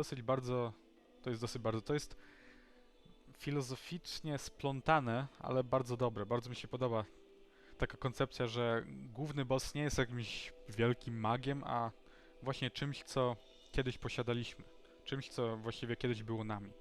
dosyć bardzo, to jest dosyć bardzo, to jest filozoficznie splątane, ale bardzo dobre. Bardzo mi się podoba taka koncepcja, że główny boss nie jest jakimś wielkim magiem, a właśnie czymś, co kiedyś posiadaliśmy. Czymś, co właściwie kiedyś było nami.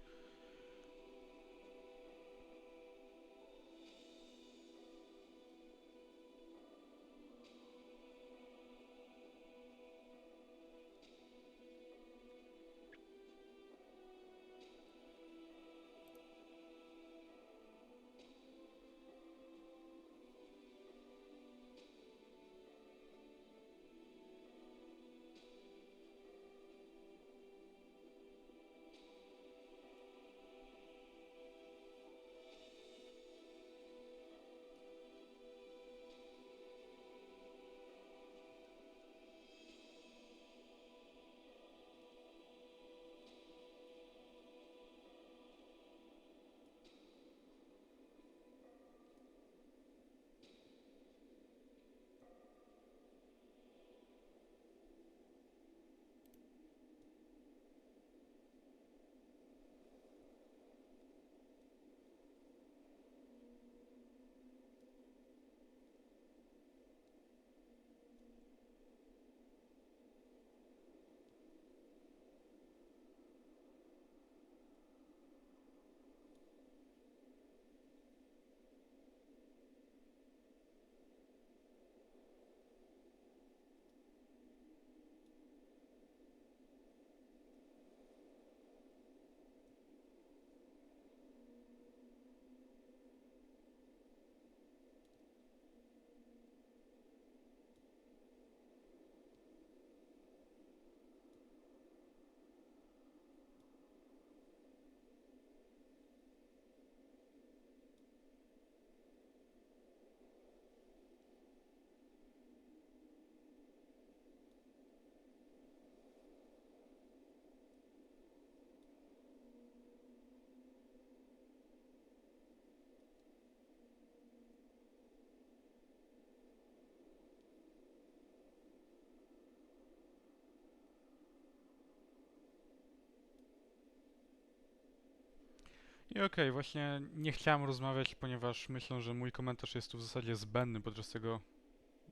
I okej, właśnie nie chciałem rozmawiać, ponieważ myślę, że mój komentarz jest tu w zasadzie zbędny podczas tego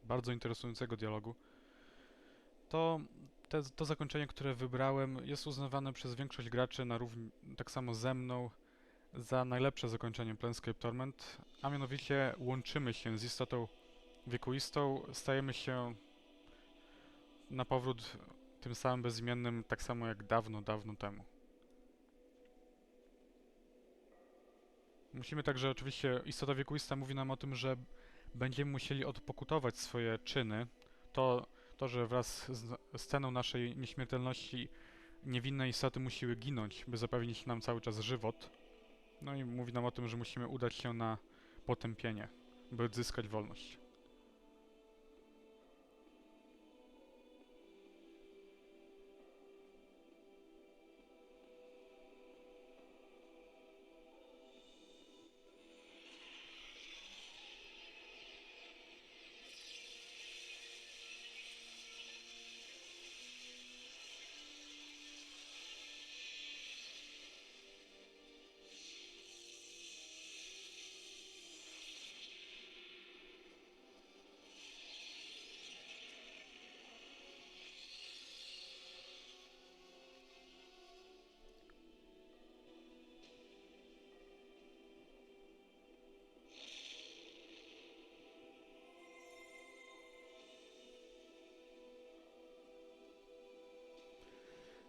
bardzo interesującego dialogu. To, te, to zakończenie, które wybrałem, jest uznawane przez większość graczy, na równi, tak samo ze mną, za najlepsze zakończenie Planescape Torment, a mianowicie łączymy się z istotą wiekuistą, stajemy się na powrót tym samym bezimiennym, tak samo jak dawno, dawno temu. Musimy także, oczywiście, istota wiekuista mówi nam o tym, że będziemy musieli odpokutować swoje czyny. To, to że wraz z sceną naszej nieśmiertelności niewinne istoty musiły ginąć, by zapewnić nam cały czas żywot. No i mówi nam o tym, że musimy udać się na potępienie, by odzyskać wolność.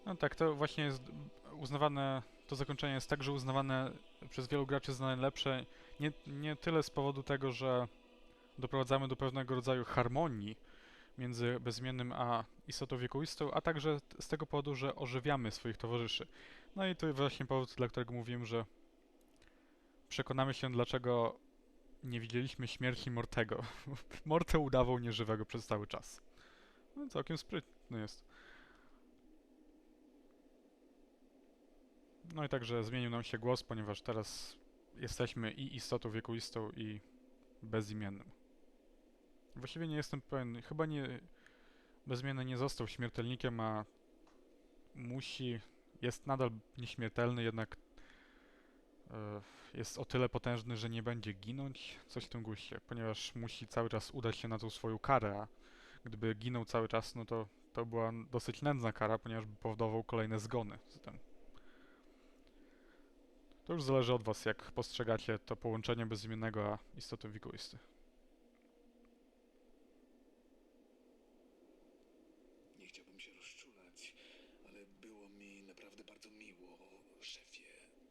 No tak, to właśnie jest uznawane, to zakończenie jest także uznawane przez wielu graczy za najlepsze, nie, nie tyle z powodu tego, że doprowadzamy do pewnego rodzaju harmonii między bezimiennym a istotą wiekuistą, a także z tego powodu, że ożywiamy swoich towarzyszy. No i to właśnie powód, dla którego mówiłem, że przekonamy się, dlaczego nie widzieliśmy śmierci Mortego. Morte udawał nieżywego przez cały czas. No całkiem sprytny jest. No i także zmienił nam się głos, ponieważ teraz jesteśmy i istotą wiekuistą, i bezimiennym. Właściwie nie jestem pewien, chyba nie... Bezimienny nie został śmiertelnikiem, a musi jest nadal nieśmiertelny, jednak e, jest o tyle potężny, że nie będzie ginąć, coś w tym guście, ponieważ musi cały czas udać się na tą swoją karę, a gdyby ginął cały czas, no to to była dosyć nędzna kara, ponieważ by powodował kolejne zgony. Zatem to już zależy od was, jak postrzegacie to połączenie bezimiennego a istoty wikuisty. Nie chciałbym się rozczulać, ale było mi naprawdę bardzo miło, szefie.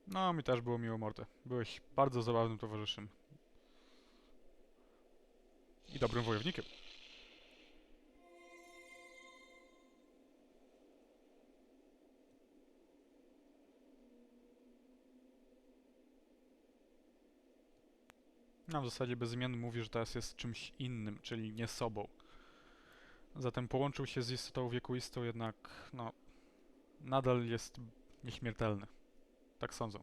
No, mi też było miło, Morte. Byłeś bardzo zabawnym towarzyszem. I dobrym wojownikiem. No, w zasadzie bezimienny mówi, że teraz jest czymś innym, czyli nie sobą. Zatem połączył się z istotą wiekuistą, jednak, no, nadal jest nieśmiertelny. Tak sądzę.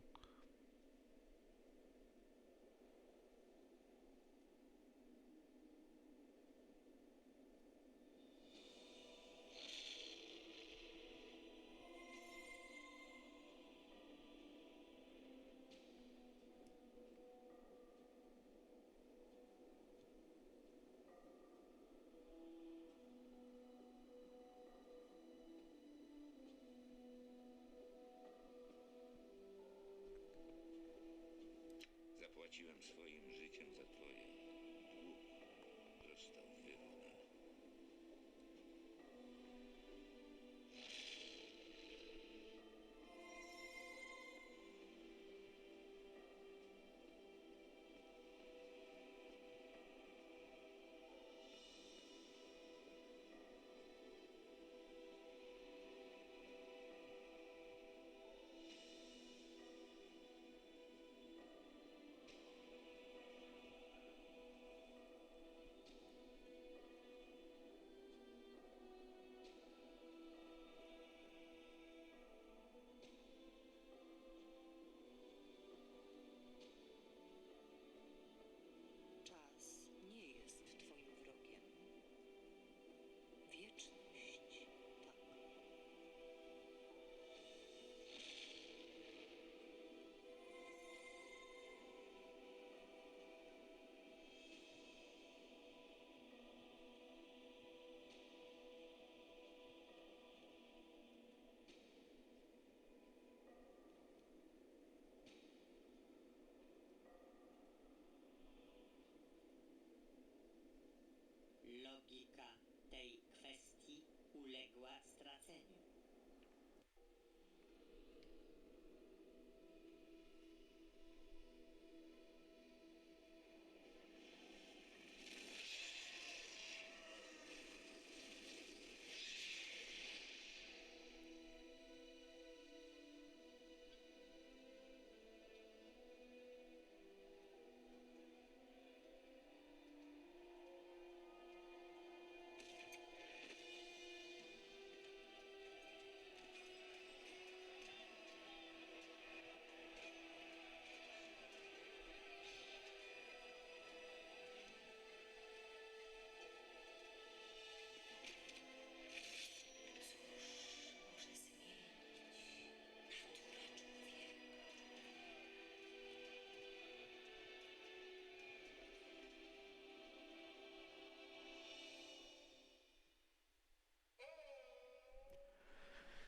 sprawdziłem swoje. that's.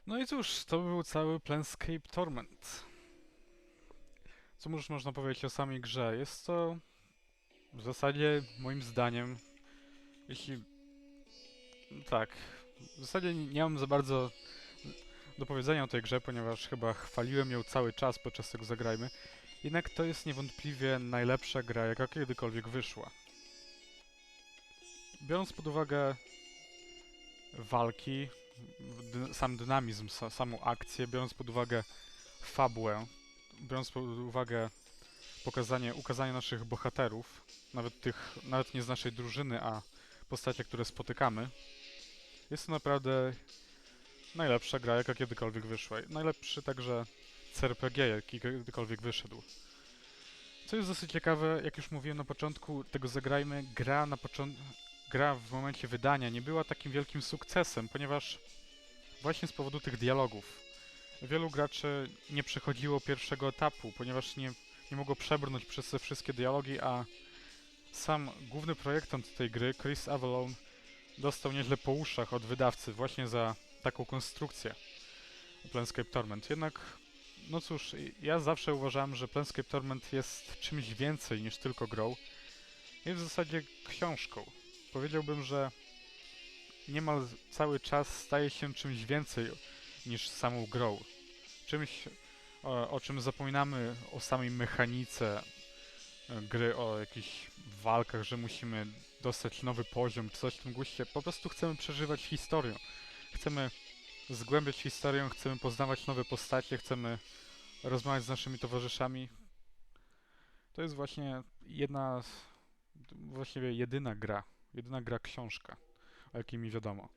No i cóż, to był cały Planescape Torment. Co już można powiedzieć o samej grze? Jest to w zasadzie, moim zdaniem, jeśli... Tak, w zasadzie nie mam za bardzo do powiedzenia o tej grze, ponieważ chyba chwaliłem ją cały czas podczas tego zagrajmy. Jednak to jest niewątpliwie najlepsza gra, jaka kiedykolwiek wyszła. Biorąc pod uwagę walki, sam dynamizm, sa, samą akcję, biorąc pod uwagę fabułę, biorąc pod uwagę pokazanie, ukazanie naszych bohaterów, nawet tych, nawet nie z naszej drużyny, a postacie, które spotykamy, jest to naprawdę najlepsza gra, jaka kiedykolwiek wyszła. Najlepszy także CRPG, jaki kiedykolwiek wyszedł. Co jest dosyć ciekawe, jak już mówiłem na początku tego zagrajmy, gra na początku gra w momencie wydania nie była takim wielkim sukcesem, ponieważ właśnie z powodu tych dialogów. wielu graczy nie przechodziło pierwszego etapu, ponieważ nie, nie mogło przebrnąć przez te wszystkie dialogi, a sam główny projektant tej gry, Chris Avalon, dostał nieźle po uszach od wydawcy właśnie za taką konstrukcję Planescape Torment. Jednak, no cóż, ja zawsze uważałem, że Planescape Torment jest czymś więcej niż tylko grą. Jest w zasadzie książką. Powiedziałbym, że niemal cały czas staje się czymś więcej niż samą grą. Czymś, o, o czym zapominamy o samej mechanice e, gry, o jakichś walkach, że musimy dostać nowy poziom, czy coś w tym guście. Po prostu chcemy przeżywać historię. Chcemy zgłębiać historię, chcemy poznawać nowe postacie, chcemy rozmawiać z naszymi towarzyszami. To jest właśnie jedna, właściwie jedyna gra, jedyna gra książka, o jakiej mi wiadomo.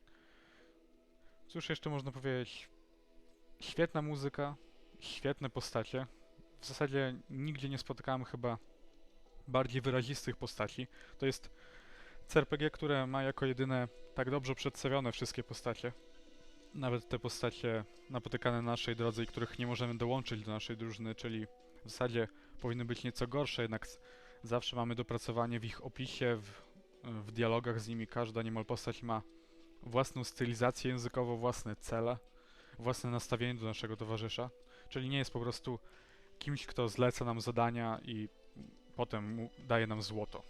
Cóż jeszcze można powiedzieć? Świetna muzyka, świetne postacie. W zasadzie nigdzie nie spotykałem chyba bardziej wyrazistych postaci. To jest CRPG, które ma jako jedyne tak dobrze przedstawione wszystkie postacie. Nawet te postacie napotykane na naszej drodze i których nie możemy dołączyć do naszej drużyny, czyli w zasadzie powinny być nieco gorsze, jednak zawsze mamy dopracowanie w ich opisie, w, w dialogach z nimi. Każda niemal postać ma własną stylizację językową, własne cele, własne nastawienie do naszego towarzysza. Czyli nie jest po prostu kimś, kto zleca nam zadania i potem daje nam złoto.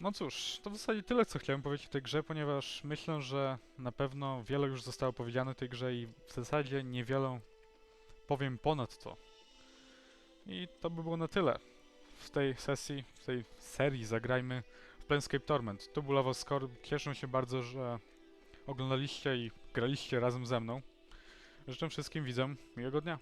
No cóż, to w zasadzie tyle, co chciałem powiedzieć o tej grze, ponieważ myślę, że na pewno wiele już zostało powiedziane o tej grze i w zasadzie niewiele powiem ponad to. I to by było na tyle w tej sesji, w tej serii Zagrajmy w Planescape Torment. To był Score. Cieszę się bardzo, że oglądaliście i graliście razem ze mną. Życzę wszystkim widzom miłego dnia.